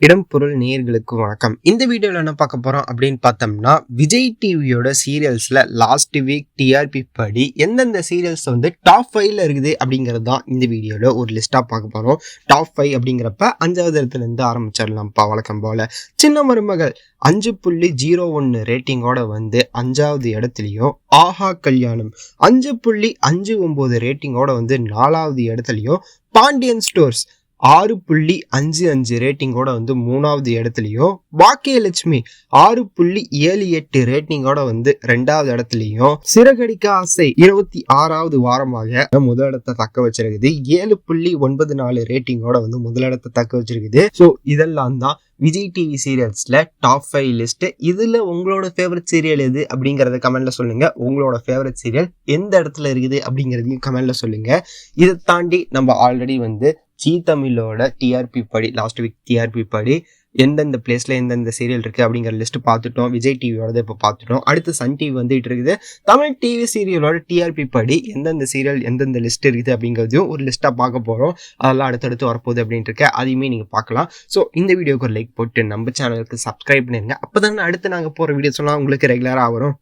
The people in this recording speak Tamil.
இடம் பொருள் நேயர்களுக்கு வணக்கம். இந்த வீடியோவில் என்ன பார்க்க போகிறோம் அப்படின்னு பார்த்தோம்னா விஜய் டிவியோட சீரியல்ஸில் லாஸ்ட் வீக் டிஆர்பி படி எந்தெந்த சீரியல்ஸ் வந்து டாப் ஃபைவ்ல இருக்குது அப்படிங்கிறது தான் இந்த வீடியோவில் ஒரு லிஸ்ட்டாக பார்க்க போகிறோம் டாப் ஃபைவ் அப்படிங்கிறப்ப அஞ்சாவது இடத்துலேருந்து ஆரம்பிச்சிடலாம்ப்பா வழக்கம் போல். சின்ன மருமகள் அஞ்சு புள்ளி ஜீரோ ஒன்று ரேட்டிங்கோட வந்து அஞ்சாவது இடத்துலையும் ஆஹா கல்யாணம் அஞ்சு புள்ளி அஞ்சு ஒம்பது ரேட்டிங்கோட வந்து நாலாவது இடத்துலையும் பாண்டியன் ஸ்டோர்ஸ் ஆறு புள்ளி அஞ்சு அஞ்சு ரேட்டிங்கோட வந்து மூணாவது இடத்துலையும் பாக்கியலட்சுமி ஆறு புள்ளி ஏழு எட்டு ரேட்டிங்கோட வந்து ரெண்டாவது இடத்துலையும் சிறகடிக்க ஆசை இருபத்தி ஆறாவது வாரமாக முதலிடத்தை தக்க வச்சிருக்குது. ஏழு புள்ளி ஒன்பது நாலு ரேட்டிங்கோட வந்து முதலிடத்தை தக்க வச்சிருக்குது. ஸோ இதெல்லாம் தான் விஜய் டிவி சீரியல்ஸில் டாப் ஃபைவ் லிஸ்ட் இதில் உங்களோட ஃபேவரட் சீரியல் எது அப்படிங்கிறத கமெண்ட்ல சொல்லுங்க. உங்களோட ஃபேவரட் சீரியல் எந்த இடத்துல இருக்குது அப்படிங்கிறதையும் கமெண்ட்ல சொல்லுங்க. இதை தாண்டி நம்ம ஆல்ரெடி வந்து ஜி தமிழோட டிஆர்பி படி லாஸ்ட் வீக் டிஆர்பி படி எந்தெந்த பிளேஸில் எந்தெந்த சீரியல் இருக்குது அப்படிங்கிற லிஸ்ட் பார்த்துட்டோம். விஜய் டிவியோடது இப்போ பார்த்துட்டோம். அடுத்து சன் டிவி வந்துட்டு இருக்குது. தமிழ் டிவி சீரியலோட டிஆர்பி படி எந்தெந்த சீரியல் எந்தெந்த லிஸ்ட் இருக்குது அப்படிங்கிறதையும் ஒரு லிஸ்ட்டாக பார்க்க போகிறோம் அதெல்லாம் அடுத்தடுத்து வரப்போகுது அப்படின்ட்டு இருக்க அதையுமே நீங்கள் பார்க்கலாம். ஸோ இந்த வீடியோக்கு ஒரு லைக் போட்டு நம்ம சேனலுக்கு சப்ஸ்கிரைப் பண்ணிருங்க. அப்போ தானே அடுத்து நாங்கள் போகிற வீடியோஸ் எல்லாம் உங்களுக்கு ரெகுலராக வரும்.